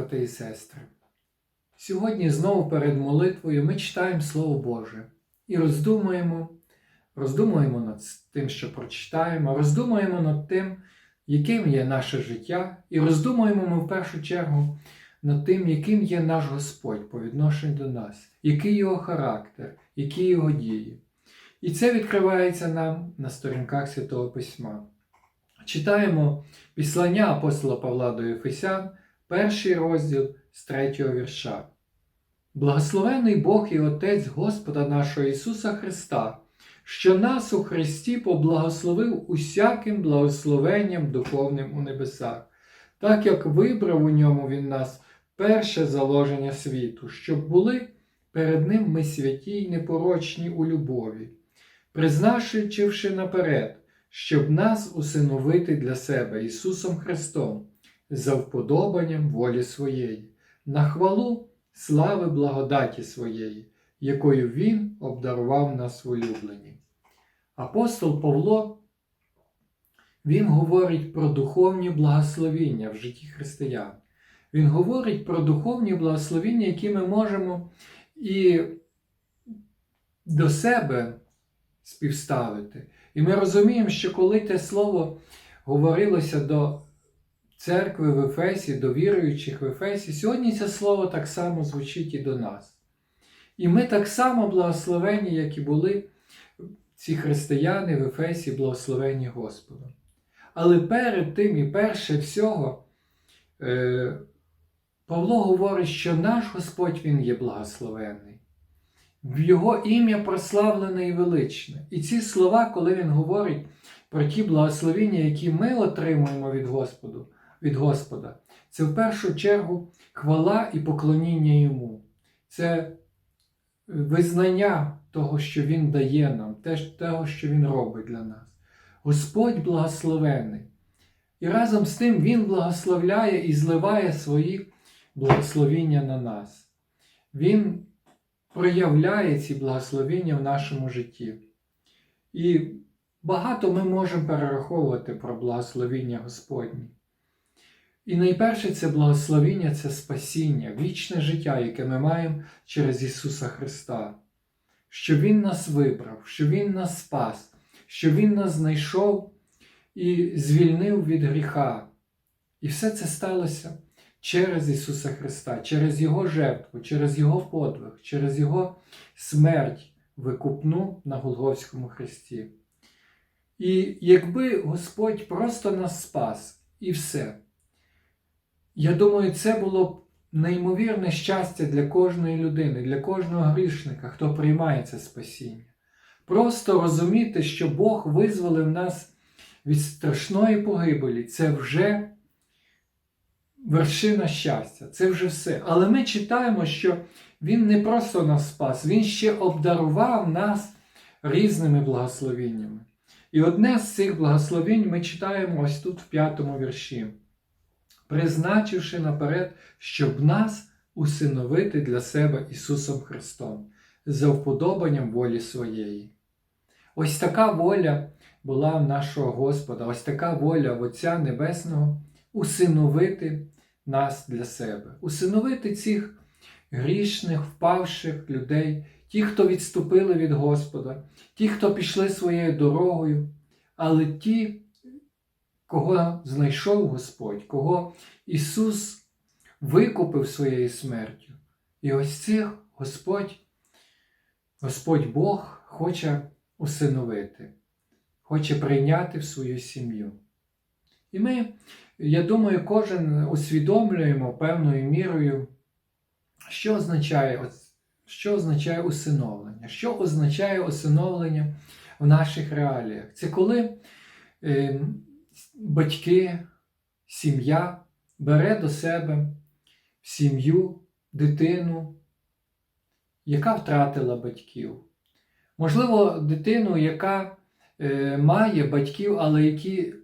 Брати і сестри. Сьогодні знову перед молитвою ми читаємо Слово Боже і роздумуємо, роздумуємо над тим, що прочитаємо, роздумуємо над тим, яким є наше життя, і роздумуємо ми в першу чергу над тим, яким є наш Господь по відношенню до нас, який його характер, які його дії. І це відкривається нам на сторінках Святого Письма. Читаємо післання апостола Павла до Ефесян, перший розділ з третього вірша. Благословений Бог і Отець Господа нашого Ісуса Христа, що нас у Христі поблагословив усяким благословенням духовним у небесах, так як вибрав у ньому Він нас перше заложення світу, щоб були перед Ним ми святі й непорочні у любові, призначивши наперед, щоб нас усиновити для себе Ісусом Христом за вподобанням волі своєї, на хвалу слави благодаті своєї, якою Він обдарував нас улюблені. Апостол Павло, він говорить про духовні благословіння в житті християн. Він говорить про духовні благословіння, які ми можемо і до себе співставити. І ми розуміємо, що коли те слово говорилося до церкви в Ефесі, до віруючих в Ефесі, сьогодні це слово так само звучить і до нас. І ми так само благословені, як і були ці християни в Ефесі, благословені Господом. Але перед тим і перше всього, е, Павло говорить, що наш Господь Він є благословенний. В Його ім'я прославлене і величне. І ці слова, коли він говорить про ті благословіння, які ми отримуємо від Господу, від Господа, це в першу чергу хвала і поклоніння Йому. Це визнання того, що Він дає нам, того, що Він робить для нас. Господь благословений. І разом з тим Він благословляє і зливає свої благословіння на нас. Він проявляє ці благословіння в нашому житті. І багато ми можемо перераховувати про благословіння Господні. І найперше це благословіння це спасіння, вічне життя, яке ми маємо через Ісуса Христа, що Він нас вибрав, що Він нас спас, що Він нас знайшов і звільнив від гріха. І все це сталося через Ісуса Христа, через Його жертву, через Його подвиг, через Його смерть викупну на Голговському Христі. І якби Господь просто нас спас і все. Я думаю, це було б неймовірне щастя для кожної людини, для кожного грішника, хто приймає це спасіння. Просто розуміти, що Бог визволив нас від страшної погибелі, це вже вершина щастя, це вже все. Але ми читаємо, що Він не просто нас спас, Він ще обдарував нас різними благословіннями. І одне з цих благословінь ми читаємо ось тут в п'ятому вірші призначивши наперед, щоб нас усиновити для себе Ісусом Христом за вподобанням волі своєї. Ось така воля була в нашого Господа, ось така воля в Отця Небесного усиновити нас для себе, усиновити цих грішних, впавших людей, ті, хто відступили від Господа, ті, хто пішли своєю дорогою, але ті, кого знайшов Господь, кого Ісус викупив своєю смертю. І ось цих Господь, Господь Бог хоче усиновити, хоче прийняти в свою сім'ю. І ми, я думаю, кожен усвідомлюємо певною мірою, що означає що означає усиновлення. Що означає усиновлення в наших реаліях? Це коли е, батьки, сім'я бере до себе сім'ю дитину, яка втратила батьків. Можливо, дитину, яка е, має батьків, але які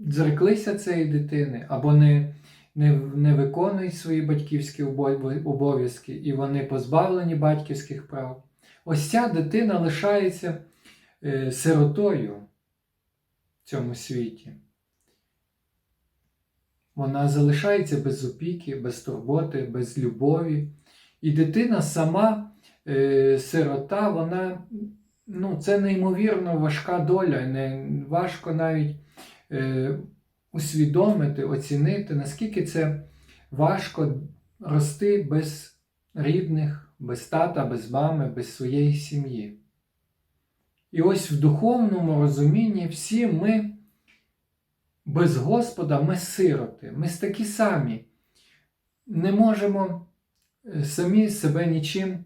зреклися цієї дитини, або не не, не виконують свої батьківські обов'язки, і вони позбавлені батьківських прав. Ось ця дитина лишається е, сиротою в цьому світі. Вона залишається без опіки, без турботи, без любові. І дитина сама, е, сирота, вона ну, це неймовірно важка доля, не важко навіть е, усвідомити, оцінити, наскільки це важко рости без рідних, без тата, без мами, без своєї сім'ї. І ось в духовному розумінні всі ми без Господа, ми сироти, ми такі самі, не можемо е, самі себе нічим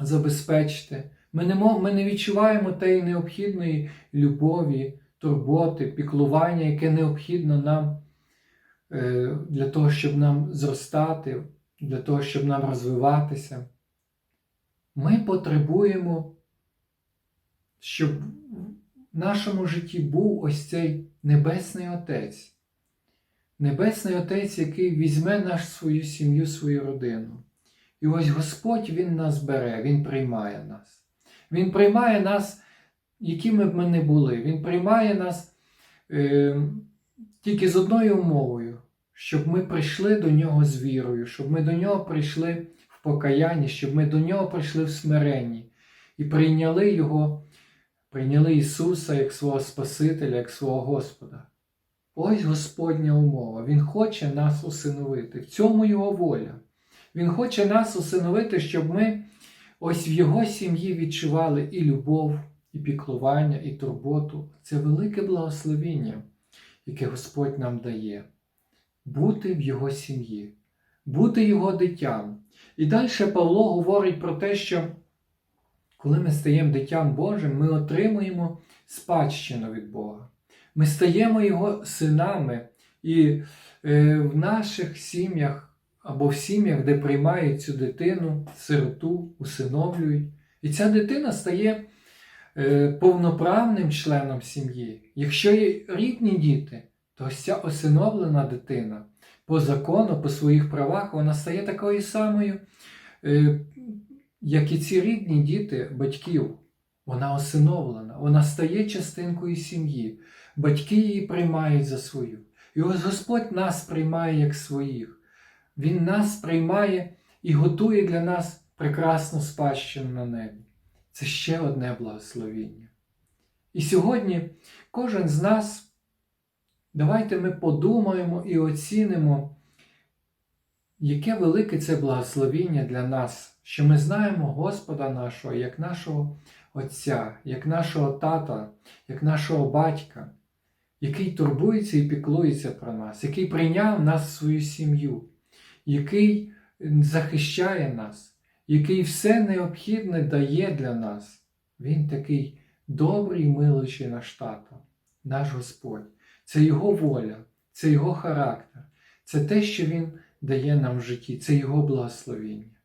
забезпечити. Ми не, мов, ми не відчуваємо тієї необхідної любові, турботи, піклування, яке необхідно нам е, для того, щоб нам зростати, для того, щоб нам розвиватися. Ми потребуємо, щоб в нашому житті був ось цей Небесний Отець. Небесний Отець, який візьме наш свою сім'ю, свою родину. І ось Господь Він нас бере, Він приймає нас. Він приймає нас, якими б ми не були. Він приймає нас е, тільки з одною умовою, щоб ми прийшли до Нього з вірою, щоб ми до Нього прийшли в покаянні, щоб ми до Нього прийшли в смиренні і прийняли Його, прийняли Ісуса як свого Спасителя, як свого Господа. Ось Господня умова. Він хоче нас усиновити. В цьому Його воля. Він хоче нас усиновити, щоб ми ось в Його сім'ї відчували і любов, і піклування, і турботу. Це велике благословіння, яке Господь нам дає. Бути в Його сім'ї, бути Його дитям. І далі Павло говорить про те, що коли ми стаємо дитям Божим, ми отримуємо спадщину від Бога. Ми стаємо Його синами, і е, в наших сім'ях або в сім'ях, де приймають цю дитину, сироту, усиновлюють. І ця дитина стає е, повноправним членом сім'ї. Якщо є рідні діти, то ось ця осиновлена дитина по закону, по своїх правах, вона стає такою самою, е, як і ці рідні діти батьків. Вона осиновлена, вона стає частинкою сім'ї. Батьки її приймають за свою. І ось Господь нас приймає як своїх. Він нас приймає і готує для нас прекрасну спадщину на небі. Це ще одне благословіння. І сьогодні кожен з нас, давайте ми подумаємо і оцінимо, яке велике це благословіння для нас, що ми знаємо Господа нашого як нашого Отця, як нашого тата, як нашого батька, який турбується і піклується про нас, який прийняв нас в свою сім'ю який захищає нас, який все необхідне дає для нас. Він такий добрий, милуючий наш тато, наш Господь. Це Його воля, це Його характер, це те, що Він дає нам в житті, це Його благословіння.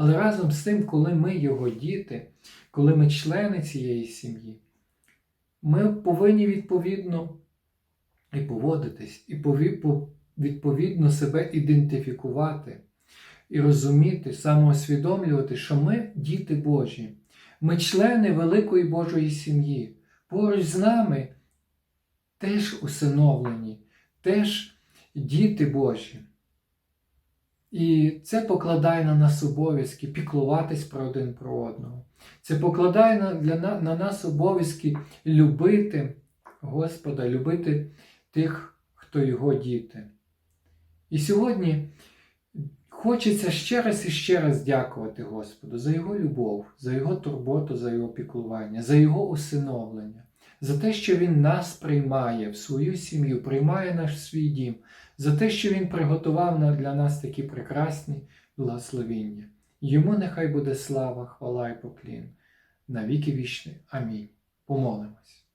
Але разом з тим, коли ми Його діти, коли ми члени цієї сім'ї, ми повинні відповідно і поводитись, і відповідно себе ідентифікувати і розуміти, самоусвідомлювати, що ми діти Божі, ми члени великої Божої сім'ї. Поруч з нами теж усиновлені, теж діти Божі. І це покладає на нас обов'язки піклуватись про один про одного. Це покладає на, для, на нас обов'язки любити Господа, любити тих, хто його діти. І сьогодні хочеться ще раз і ще раз дякувати Господу за Його любов, за Його турботу, за Його піклування, за Його усиновлення, за те, що Він нас приймає в свою сім'ю, приймає наш свій дім, за те, що Він приготував для нас такі прекрасні благословіння. Йому нехай буде слава, хвала і поклін. На віки вічні. Амінь. Помолимось.